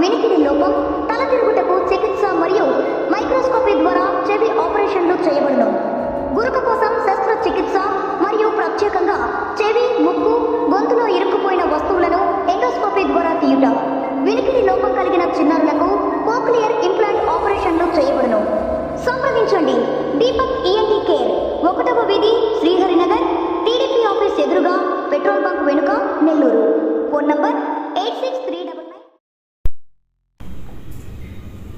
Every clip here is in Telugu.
వినికిడి లోపం తల తిరుగుటకు చికిత్స మరియు మైక్రోస్కోపీ ద్వారా చెవి ఆపరేషన్లు చేయబడును గురుక కోసం శస్త్రచికిత్స మరియు ప్రత్యేకంగా చెవి ముక్కు గొంతులో ఇరుక్కుపోయిన వస్తువులను ఎండోస్కోపీ ద్వారా తీయుట. వినికిడి లోపం కలిగిన చిన్నారులకు కోక్లియర్ ఇంప్లాంట్ ఆపరేషన్లు చేయబడును. సంప్రదించండి. దీపక్ ఈఎన్టీ కేర్ ఒకటవ విధి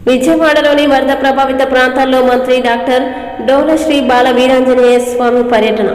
విజయవాడలోని వరద ప్రభావిత ప్రాంతాల్లో మంత్రి డాక్టర్ డోలశ్రీ బాల వీరాంజనేయ స్వామి పర్యటన.